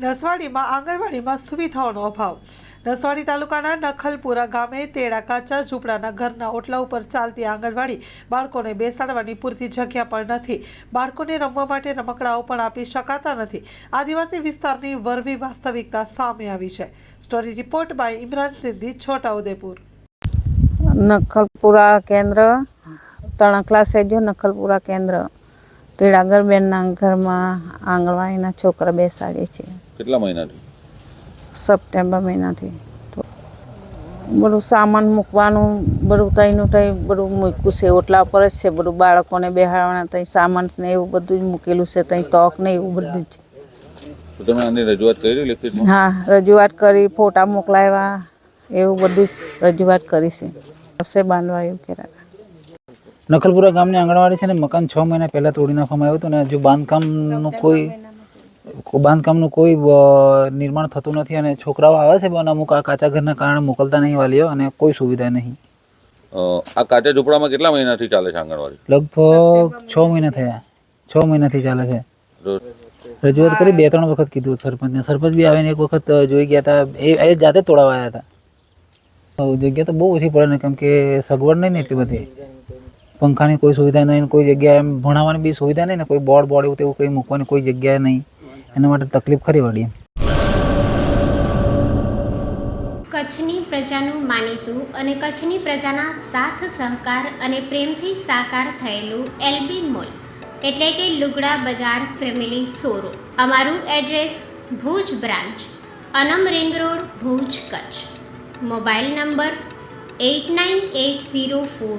નસવાડીમાં આંગણવાડીમાં સુવિધાઓનો અભાવ. નસવાડી તાલુકાના નખલપુરા ગામે તેડા કાચા ઝૂંપડાના ઘરના ઓટલા ઉપર ચાલતી આંગણવાડી બાળકોને બેસાડવાની પૂરતી જગ્યા પણ નથી. બાળકોને રમવા માટે રમકડાઓ પણ આપી શકાતા નથી. આદિવાસી વિસ્તારની વરવી વાસ્તવિકતા સામે આવી છે. Story report by Imran Siddi Chhota Udaipur Nakhalpura કેન્દ્ર તણકલા સેજો નખલપુરા કેન્દ્ર. તેડાગરબેનના ઘરમાં આંગણવાડીના છોકરા બેસાડીએ છીએ કેટલા મહિનાથી? સપ્ટેમ્બર મહિનાથી. તો બધું સામાન મૂકવાનું બધું તઈનું તઈ બધું મૂક્યું છે ઓટલા પર જ છે બધું બાળકોને બેહાડવાના તઈ સામાન ને એવું બધું જ મૂકેલું છે તઈ તોક ને એવું બધું જ તમે આની રજૂઆત કરી હા રજૂઆત કરી ફોટા મોકલાવ્યા એવું બધું જ રજૂઆત કરી છે. બાંધવા એવું કર્યા નખલપુરા ગામની આંગણવાડી છે ને મકાન છ મહિના પહેલાં તોડી નાખવામાં આવ્યું હતું ને હજુ બાંધકામનું કોઈ બાંધકામનું કોઈ નિર્માણ થતું નથી અને છોકરાઓ આવે છે પણ અમુક આ કાચા ઘરના કારણે મોકલતા નહીં વાલીઓ અને કોઈ સુવિધા નહીં. આ કાચા ઝૂંપડામાં કેટલા મહિનાથી ચાલે છે આંગણવાડી? લગભગ છ મહિના થયા. છ મહિનાથી ચાલે છે. રજૂઆત કરી બે ત્રણ વખત કીધું સરપંચને. સરપંચ બી આવીને એક વખત જોઈ ગયા હતા. એ એ જાતે તોડાવાયા હતા. જગ્યા તો બહુ ઓછી પડે ને કેમ કે સગવડ નહીં ને એટલી બધી. પંખાની કોઈ સુવિધા નહીં કોઈ જગ્યાએ એમ ભણાવવાની બી સુવિધા નહીં ને કોઈ બોર્ડ બોર્ડ એવું તેવું કંઈ મૂકવાની કોઈ જગ્યા નહીં. એના માટે તકલીફ ખરી વળી કચ્છની પ્રજાનું માનીતું અને કચ્છની પ્રજાના સાથ સહકાર અને પ્રેમથી સાકાર થયેલું એલબી મોલ, એટલે કે લુગડા બજાર ફેમિલી સોરો અમારું address Bhuj branch, Anam ring road, Bhuj Kutch. Mobile number eight nine eight zero four